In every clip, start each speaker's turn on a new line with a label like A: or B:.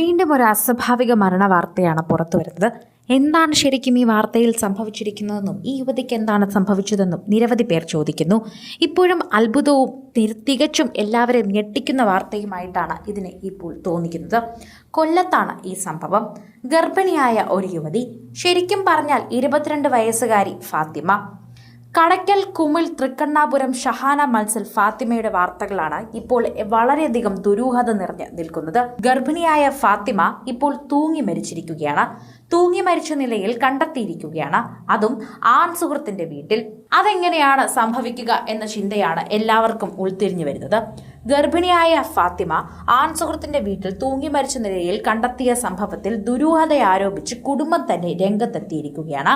A: വീണ്ടും ഒരു അസ്വാഭാവിക മരണ വാർത്തയാണ് പുറത്തു വരുന്നത്. എന്താണ് ശരിക്കും ഈ വാർത്തയിൽ സംഭവിച്ചിരിക്കുന്നതെന്നും ഈ യുവതിക്ക് എന്താണ് സംഭവിച്ചതെന്നും നിരവധി പേർ ചോദിക്കുന്നു. ഇപ്പോഴും അത്ഭുതവും തികച്ചും എല്ലാവരെയും ഞെട്ടിക്കുന്ന വാർത്തയുമായിട്ടാണ് ഇതിന് ഇപ്പോൾ തോന്നിക്കുന്നത്. കൊല്ലത്താണ് ഈ സംഭവം. ഗർഭിണിയായ ഒരു യുവതി ശരിക്കും പറഞ്ഞാൽ ഇരുപത്തിരണ്ട് വയസ്സുകാരി ഫാത്തിമ. കടയ്ക്കൽ കുമിൾ തൃക്കണ്ണാപുരം ഷഹാന മത്സൽ ഫാത്തിമയുടെ വാർത്തകളാണ് ഇപ്പോൾ വളരെയധികം ദുരൂഹത നിറഞ്ഞ് നിൽക്കുന്നത്. ഗർഭിണിയായ ഫാത്തിമ ഇപ്പോൾ തൂങ്ങി മരിച്ചിരിക്കുകയാണ്. തൂങ്ങി മരിച്ച നിലയിൽ കണ്ടെത്തിയിരിക്കുകയാണ്. അതും ആൺ സുഹൃത്തിന്റെ വീട്ടിൽ. അതെങ്ങനെയാണ് സംഭവിക്കുക എന്ന ചിന്തയാണ് എല്ലാവർക്കും ഉൾത്തിരിഞ്ഞു വരുന്നത്. ഗർഭിണിയായ ഫാത്തിമ ആൺ സുഹൃത്തിന്റെ വീട്ടിൽ തൂങ്ങി മരിച്ച നിലയിൽ കണ്ടെത്തിയ സംഭവത്തിൽ ദുരൂഹത ആരോപിച്ച് കുടുംബം തന്നെ രംഗത്തെത്തിയിരിക്കുകയാണ്.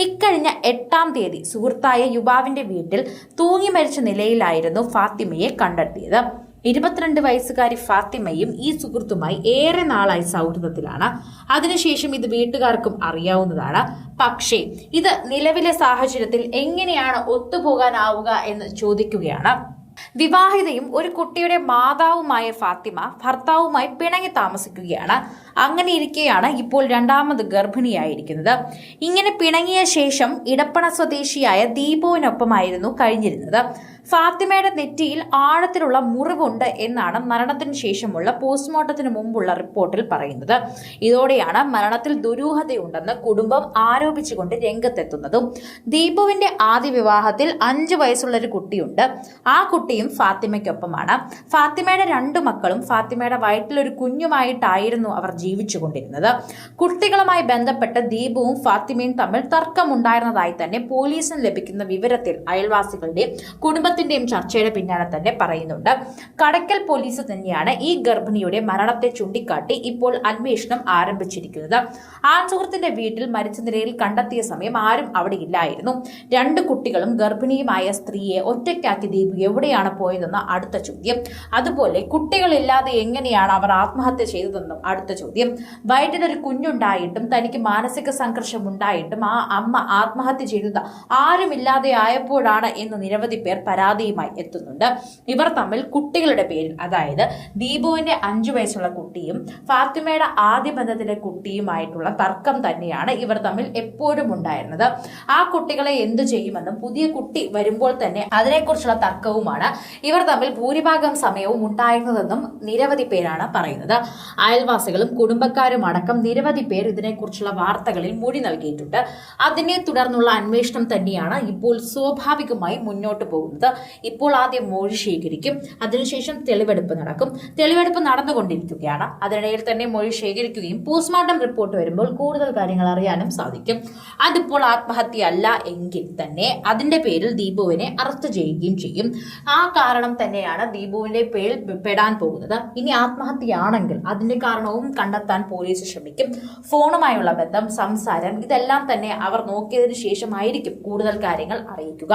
A: ഇക്കഴിഞ്ഞ എട്ടാം തീയതി സുഹൃത്തായ യുവാവിന്റെ വീട്ടിൽ തൂങ്ങി മരിച്ച നിലയിലായിരുന്നു ഫാത്തിമയെ കണ്ടെത്തിയത്. ഇരുപത്തിരണ്ട് വയസ്സുകാരി ഫാത്തിമയും ഈ സുഹൃത്തുമായി ഏറെ നാളായി സൗഹൃദത്തിലാണ്. അതിനുശേഷം ഇത് വീട്ടുകാർക്കും അറിയാവുന്നതാണ്. പക്ഷേ ഇത് നിലവിലെ സാഹചര്യത്തിൽ എങ്ങനെയാണ് ഒത്തുപോകാനാവുക എന്ന് ചോദിക്കുകയാണ്. വിവാഹിതയും ഒരു കുട്ടിയുടെ മാതാവുമായ ഫാത്തിമ ഭർത്താവുമായി പിണങ്ങി താമസിക്കുകയാണ്. അങ്ങനെ ഇരിക്കെയാണ് ഇപ്പോൾ രണ്ടാമത് ഗർഭിണിയായിരിക്കുന്നത്. ഇങ്ങനെ പിണങ്ങിയ ശേഷം ഇടപ്പണ സ്വദേശിയായ ദീപുവിനൊപ്പമായിരുന്നു കഴിഞ്ഞിരുന്നത്. ഫാത്തിമയുടെ നെറ്റിയിൽ ആഴത്തിലുള്ള മുറിവുണ്ട് എന്നാണ് മരണത്തിന് ശേഷമുള്ള പോസ്റ്റ്മോർട്ടത്തിന് മുമ്പുള്ള റിപ്പോർട്ടിൽ പറയുന്നത്. ഇതോടെയാണ് മരണത്തിൽ ദുരൂഹതയുണ്ടെന്ന് കുടുംബം ആരോപിച്ചുകൊണ്ട് രംഗത്തെത്തുന്നതും. ദീപുവിന്റെ ആദ്യ വിവാഹത്തിൽ അഞ്ചു വയസ്സുള്ള ഒരു കുട്ടിയുണ്ട്. ആ കുട്ടിയും ഫാത്തിമയ്ക്കൊപ്പമാണ്. ഫാത്തിമയുടെ രണ്ടു മക്കളും ഫാത്തിമയുടെ വയറ്റിലൊരു കുഞ്ഞുമായിട്ടായിരുന്നു അവർ ജീവിച്ചുകൊണ്ടിരുന്നത്. കുട്ടികളുമായി ബന്ധപ്പെട്ട് ദീപുവും ഫാത്തിമയും തമ്മിൽ തർക്കമുണ്ടായിരുന്നതായി തന്നെ പോലീസിന് ലഭിക്കുന്ന വിവരത്തിൽ അയൽവാസികളുടെയും കുടുംബത്തിന്റെയും ചർച്ചയുടെ പിന്നാലെ തന്നെ പറയുന്നുണ്ട്. കടക്കൽ പോലീസ് തന്നെയാണ് ഈ ഗർഭിണിയുടെ മരണത്തെ ചൂണ്ടിക്കാട്ടി ഇപ്പോൾ അന്വേഷണം ആരംഭിച്ചിരിക്കുന്നത്. ആൺ സുഹൃത്തിന്റെ വീട്ടിൽ മരിച്ച നിലയിൽ കണ്ടെത്തിയ സമയം ആരും അവിടെ ഇല്ലായിരുന്നു. രണ്ട് കുട്ടികളും ഗർഭിണിയുമായ സ്ത്രീയെ ഒറ്റയ്ക്കാക്കി ദീപു എവിടെയാണ് പോയതെന്ന് അടുത്ത ചോദ്യം. അതുപോലെ കുട്ടികളില്ലാതെ എങ്ങനെയാണ് അവർ ആത്മഹത്യ ചെയ്തതെന്നും അടുത്ത ചോദ്യം. വയറ്റിലൊരു കുഞ്ഞുണ്ടായിട്ടും തനിക്ക് മാനസിക സംഘർഷം ഉണ്ടായിട്ടും ആ അമ്മ ആത്മഹത്യ ചെയ്തത് ആരുമില്ലാതെ ആയപ്പോഴാണ് എന്ന് നിരവധി പേർ പരാതിയുമായി എത്തുന്നുണ്ട്. ഇവർ തമ്മിൽ കുട്ടികളുടെ പേരിൽ അതായത് ദീപുവിന്റെ അഞ്ചു വയസ്സുള്ള കുട്ടിയും ഫാത്തിമയുടെ ആദ്യ ബന്ധത്തിലെ കുട്ടിയുമായിട്ടുള്ള തർക്കം തന്നെയാണ് ഇവർ തമ്മിൽ എപ്പോഴും ഉണ്ടായിരുന്നത്. ആ കുട്ടികളെ എന്തു ചെയ്യുമെന്നും പുതിയ കുട്ടി വരുമ്പോൾ തന്നെ അതിനെക്കുറിച്ചുള്ള തർക്കവുമാണ് ഇവർ തമ്മിൽ ഭൂരിഭാഗം സമയവും ഉണ്ടായിരുന്നതെന്നും നിരവധി പേരാണ് പറയുന്നത്. അയൽവാസികളും കുടുംബക്കാരും അടക്കം നിരവധി പേർ ഇതിനെക്കുറിച്ചുള്ള വാർത്തകളിൽ മൊഴി നൽകിയിട്ടുണ്ട്. അതിനെ തുടർന്നുള്ള അന്വേഷണം തന്നെയാണ് ഇപ്പോൾ സ്വാഭാവികമായി മുന്നോട്ട് പോകുന്നത്. ഇപ്പോൾ ആദ്യം മൊഴി ശേഖരിക്കും. അതിനുശേഷം തെളിവെടുപ്പ് നടക്കും. തെളിവെടുപ്പ് നടന്നുകൊണ്ടിരിക്കുകയാണ്. അതിനിടയിൽ തന്നെ മൊഴി ശേഖരിക്കുകയും പോസ്റ്റ്മോർട്ടം റിപ്പോർട്ട് വരുമ്പോൾ കൂടുതൽ കാര്യങ്ങൾ അറിയാനും സാധിക്കും. അതിപ്പോൾ ആത്മഹത്യ അല്ല എങ്കിൽ തന്നെ അതിന്റെ പേരിൽ ദീപുവിനെ അറസ്റ്റ് ചെയ്യുകയും ചെയ്യും. ആ കാരണം തന്നെയാണ് ദീപുവിന്റെ പേരിൽ പെടാൻ പോകുന്നത്. ഇനി ആത്മഹത്യയാണെങ്കിൽ അതിന്റെ കാരണവും കണ്ടെത്താൻ പോലീസ് ശ്രമിക്കും. ഫോണുമായുള്ള ബന്ധം സംസാരം ഇതെല്ലാം തന്നെ അവർ നോക്കിയതിനു ശേഷമായിരിക്കും കൂടുതൽ കാര്യങ്ങൾ അറിയിക്കുക.